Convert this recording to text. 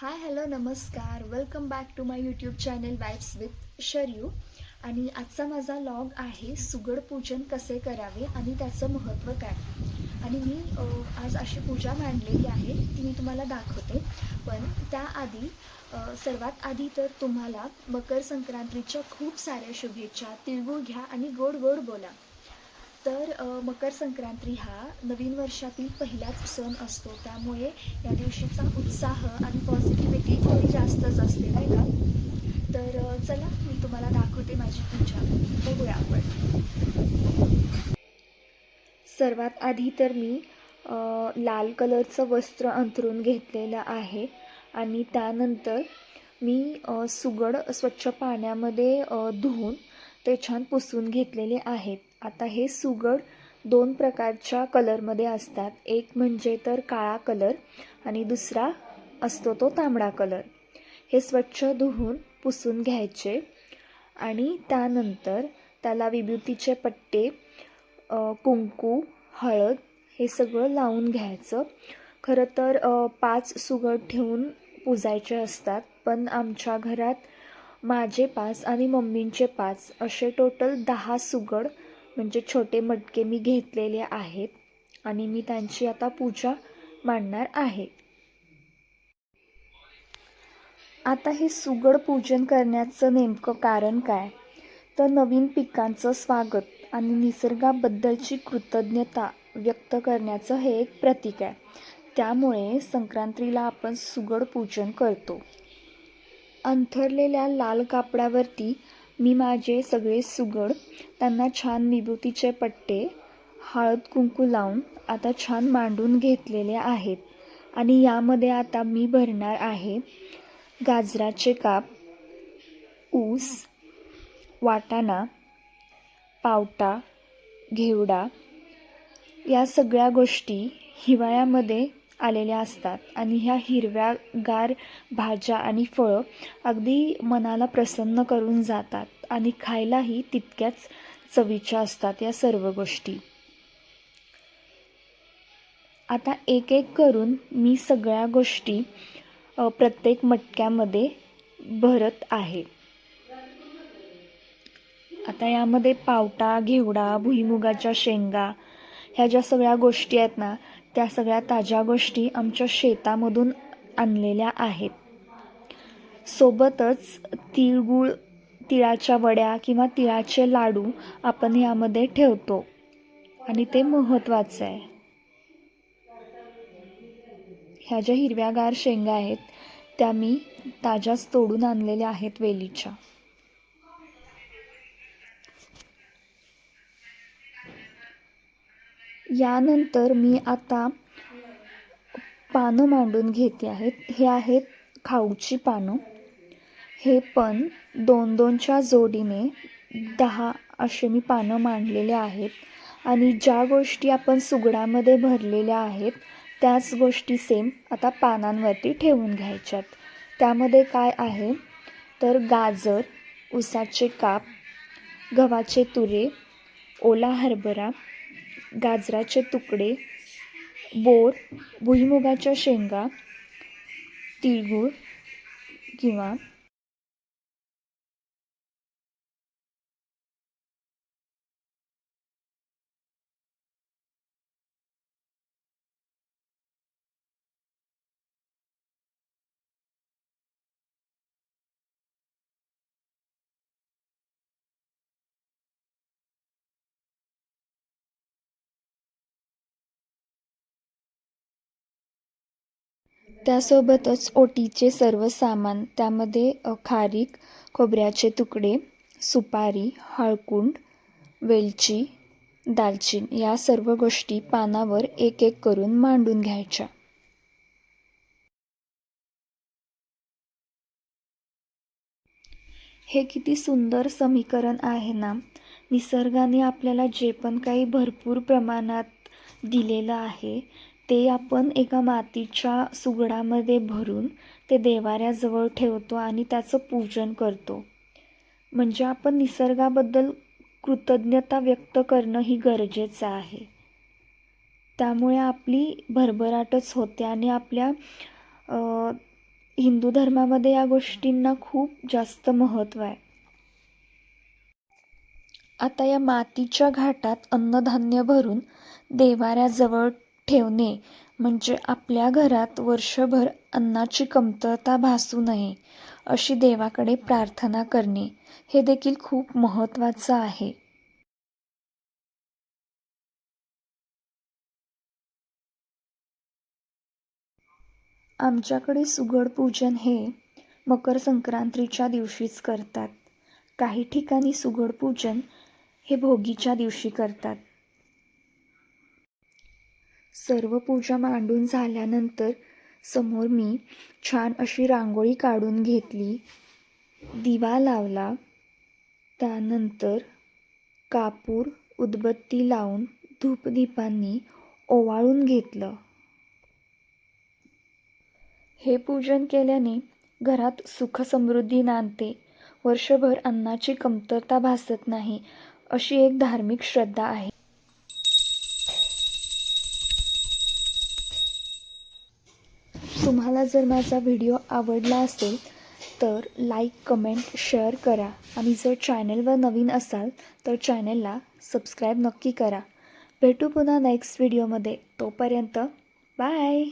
हाय hello नमस्कार. Welcome back to my YouTube channel wife's with Sharyu आणि आजचा माझा लॉग आहे सुगड पूजन कसे करावे आणि त्याचं महत्त्व काय? आणि मी आज अशी पूजा मांडलेली आहे ती मी तुम्हाला दाखवते. पण त्याआधी सर्वात आधी तर तुम्हाला मकर संक्रांतीच्या खूप साऱ्या शुभेच्छा. तिळगुळ घ्या आणि गोड गोड बोला. मकर संक्रांती हा नवीन वर्षातील पहिलाच सण असतो. त्यामुळे या दिवशीचा उत्साह आणि पॉझिटिव्हिटी थोडी जास्तच असते नाही का? तर चला मी तुम्हाला दाखवते माझी पूजा. बघूया आपण. सर्वात आधी तर मी लाल कलरचं वस्त्र अंथरून घेतलेलं आहे आणि त्यानंतर मी सुगड स्वच्छ पाण्यामध्ये धुवून ते छान पुसून घेतलेले आहेत. आता हे सुगड दोन प्रकारच्या कलरमध्ये असतात. एक म्हणजे तर काळा कलर आणि दुसरा असतो तो तांबडा कलर. हे स्वच्छ धुवून पुसून घ्यायचे आणि त्यानंतर त्याला विभूतीचे पट्टे कुंकू हळद हे सगळं लावून घ्यायचं. खरं तर पाच सुगड ठेवून पुजायचे असतात पण आमच्या घरात माझे पाच आणि मम्मींचे पाच असे टोटल दहा सुगड म्हणजे छोटे मटके मी घेतलेले आहेत आणि मी त्यांची आता पूजा मांडणार आहे. आता हे सुगड पूजन करण्याचं नेमकं कारण काय? तर नवीन पिकांचं स्वागत आणि निसर्गाबद्दलची कृतज्ञता व्यक्त करण्याचं हे एक प्रतीक आहे. त्यामुळे संक्रांतीला आपण सुगड पूजन करतो. अंथरलेल्या लाल कापडावरती मी माझे सगळे सुगड त्यांना छान विभूतीचे पट्टे हळद कुंकू लावून आता छान मांडून घेतलेले आहेत. आणि यामध्ये आता मी भरणार आहे गाजराचे काप ऊस वाटाणा पावटा घेवडा या सगळ्या गोष्टी हिवाळ्यामध्ये आलेल्या असतात. आणि ह्या हिरव्यागार भाज्या आणि फळं अगदी मनाला प्रसन्न करून जातात. आणि खायलाही तितक्याच चवीच्या असतात या सर्व गोष्टी. आता एक एक करून मी सगळ्या गोष्टी प्रत्येक मटक्यामध्ये भरत आहे. आता यामध्ये पावटा घेवडा भुईमुगाच्या शेंगा ह्या ज्या सगळ्या गोष्टी आहेत ना त्या सगळ्या ताज्या गोष्टी आमच्या शेतामधून आणलेल्या आहेत. सोबतच तिळगुळ तिळाच्या वड्या किंवा तिळाचे लाडू आपण यामध्ये ठेवतो. आणि ते महत्त्वाचं आहे. ह्या ज्या हिरव्यागार शेंगा आहेत त्या मी ताज्याच तोडून आणलेल्या आहेत वेलीच्या. यानंतर मी आता पानं मांडून घेते आहेत. हे आहेत खाऊची पानं. हे पण दोन दोनच्या जोडीने दहा असे मी पानं मांडलेले आहेत. आणि ज्या गोष्टी आपण सुगडामध्ये भरलेल्या आहेत त्याच गोष्टी सेम आता पानांवरती ठेवून घ्यायच्यात. त्यामध्ये काय आहे? तर गाजर उसाचे काप गव्हाचे तुरे ओला हरभरा गाजराचे तुकडे बोर भुईमुगाच्या शेंगा तिळगूळ किंवा त्यासोबतच ओटीचे सर्व सामान त्यामध्ये खारीक खोबऱ्याचे तुकडे सुपारी हळकुंड वेलची दालचीन या सर्व गोष्टी पानावर एक एक करून मांडून घ्यायच्या. हे किती सुंदर समीकरण आहे ना? निसर्गाने आपल्याला जे पण काही भरपूर प्रमाणात दिलेलं आहे ते आपण एका मातीच्या सुगडामध्ये भरून ते देवाऱ्याजवळ ठेवतो आणि त्याचं पूजन करतो. म्हणजे आपण निसर्गाबद्दल कृतज्ञता व्यक्त करणं ही गरजेचं आहे. त्यामुळे आपली भरभराटच होते आणि आपल्या हिंदू धर्मामध्ये या गोष्टींना खूप जास्त महत्त्व आहे. आता या मातीच्या घाटात अन्नधान्य भरून देवाऱ्याजवळ ठेवणे. म्हणजे आपल्या घरात वर्षभर अन्नाची कमतरता भासू नये अशी देवाकडे प्रार्थना करणे. हे देखील खूप महत्त्वाचं आहे. आमच्याकडे सुगड पूजन हे मकर संक्रांतीच्या दिवशीच करतात. काही ठिकाणी सुगड पूजन हे भोगीच्या दिवशी करतात. सर्व पूजा मांडून झाल्यानंतर समोर मी छान अशी रांगोळी काढून घेतली. दिवा लावला. त्यानंतर कापूर उदबत्ती लावून धूपदीपांनी ओवाळून घेतलं. हे पूजन केल्याने घरात सुख समृद्धी नांदते. वर्षभर अन्नाची कमतरता भासत नाही अशी एक धार्मिक श्रद्धा आहे. तुम्हाला जर माझा व्हिडिओ आवडला असेल तर लाईक कमेंट शेअर करा. आणि जर चॅनलवर नवीन असाल तर चॅनलला सबस्क्राईब नक्की करा. भेटू पुन्हा नेक्स्ट व्हिडिओमध्ये तोपर्यंत बाय